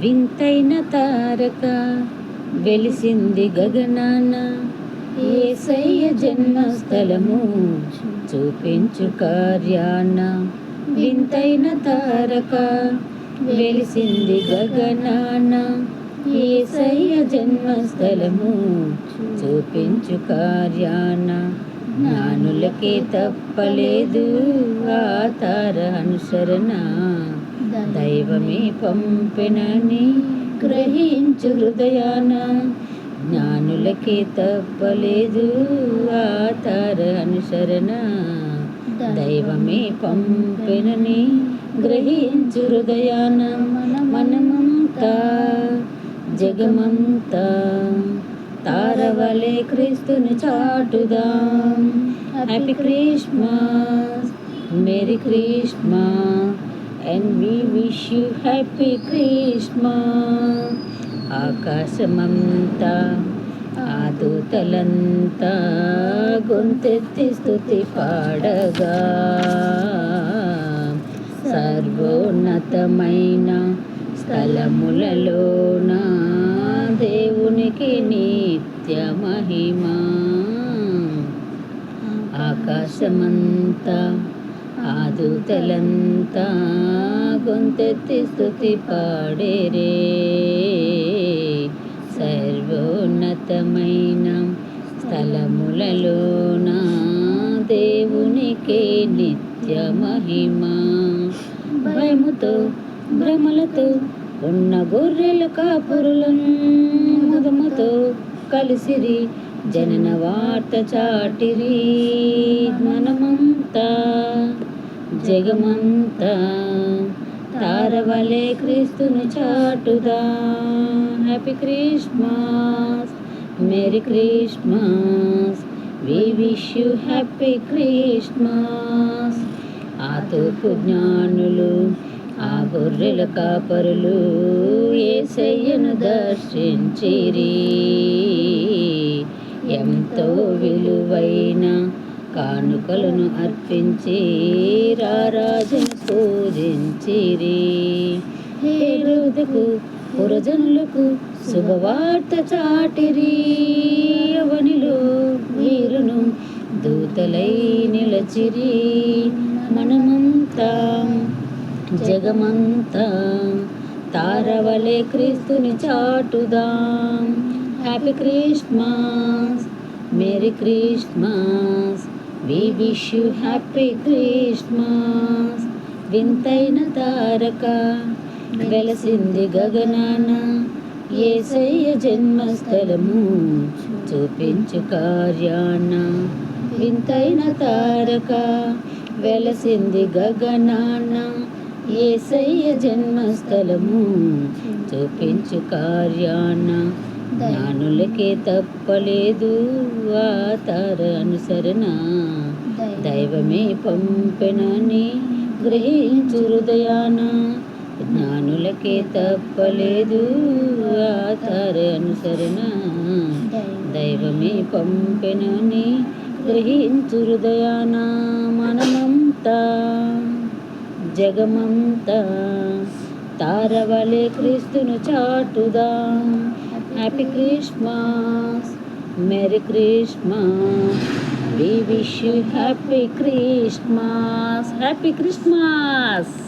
వింతైన తారక వెలిసింది గగనాన. ఏసయ్య జన్మస్థలము చూపించు కార్యాన. వింతైన తారక వెలిసింది గగనాన. ఏసయ్య జన్మస్థలము చూపించు కార్యాన. జ్ఞానులకే తప్పలేదు ఆ తార అనుసరణ. దైవమే పంపినని గ్రహించు హృదయాన. జ్ఞానులకే తప్పలేదు ఆతార అనుసరణ. దైవమే పంపినని గ్రహించు హృదయాన. మనమంతా జగమంతా తారవలే క్రీస్తుని చాటుదాం. Happy Christmas merry Christmas and we wish you happy Christmas ఆకాశమంతా ఆ దూతలంతా గొంతెత్తి స్థుతి పాడగా. సర్వోన్నతమైన స్థలములలోన దేవునికి నిత్య మహిమా. ఆకాశమంతా ఆదుతలంతా గొంతెత్తి స్థుతి పాడేరే. సర్వోన్నతమైన స్థలములలోన దేవునికే నిత్య మహిమా. భయముతో భ్రమలతో ఉన్న గొర్రెల కాపురులను ముదముతో కలిసిరి జనన వార్త చాటిరి మనమంతా. జగమంతా తారవలే క్రీస్తుని చాటుదా. Happy Christmas merry Christmas we wish you happy Christmas ఆ తూర్పు జ్ఞానులు ఆ గొర్రెల కాపరులు ఏసయ్యను దర్శించిరి. ఎంతో విలువైన కానుకలను అర్పించి రారాజును పూజించిరి. హేరోదుకు పురజనులకు శుభవార్త చాటిరి. అవనిలో వీరును దూతలై నిలచిరి. మనమంతా జగమంతా తారవలే క్రీస్తుని చాటుదాం. Happy Christmas. Merry Christmas. We wish you happy Christmas వింతైన తారక వెలసింది గగనాన ఏసయ్య జన్మస్థలము చూపించు కార్యాన. వింతైన తారక వెలసింది గగనాన ఏసయ్య జన్మస్థలము చూపించు కార్యాన. జ్ఞానులకే తప్పలేదు ఆ తార అనుసరణ. దైవమే పంపెనని గ్రహించు హృదయాన. జ్ఞానులకే తప్పలేదు ఆ తార అనుసరణ. దైవమే పంపెనని గ్రహించు హృదయాన మనమంతా జగమంతా. తారవలే క్రీస్తును చాటుదా. Happy Christmas, Merry Christmas. We wish you Happy Christmas, Happy Christmas.